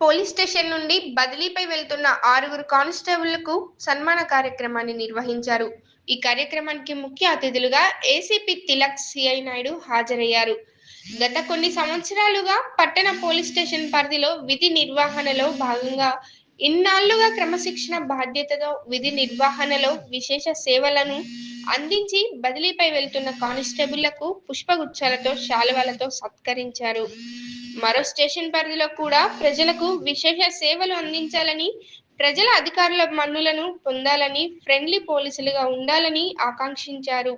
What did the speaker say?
Police station నుండి బదిలీపై వెళ్తున్న ఆరుగురు కానిస్టేబుళ్ళకు సన్మాన కార్యక్రమాన్ని నిర్వహించారు. ఈ కార్యక్రమానికి ముఖ్య అతిథులుగా ఏసీపీ తిలక్ సిఐ నాయుడు హాజరయ్యారు. గత కొన్ని సంవత్సరాలుగా పట్టణ పోలీస్ స్టేషన్ పరిధిలో విధి నిర్వహణలో భాగంగా ఇన్నాళ్ళుగా క్రమశిక్షణ బాధ్యతతో విధి నిర్వహణలో విశేష సేవలను అందించి బదిలీపై వెళ్తున్న కానిస్టేబుళ్ళకు పుష్పగుచ్చాలతో శాలువాలతో సత్కరించారు. మరో స్టేషన్ పరిధిలో కూడా ప్రజలకు విశేష సేవలు అందించాలని ప్రజల అధికారుల మన్నులను పొందాలని ఫ్రెండ్లీ పోలీసులుగా ఉండాలని ఆకాంక్షించారు.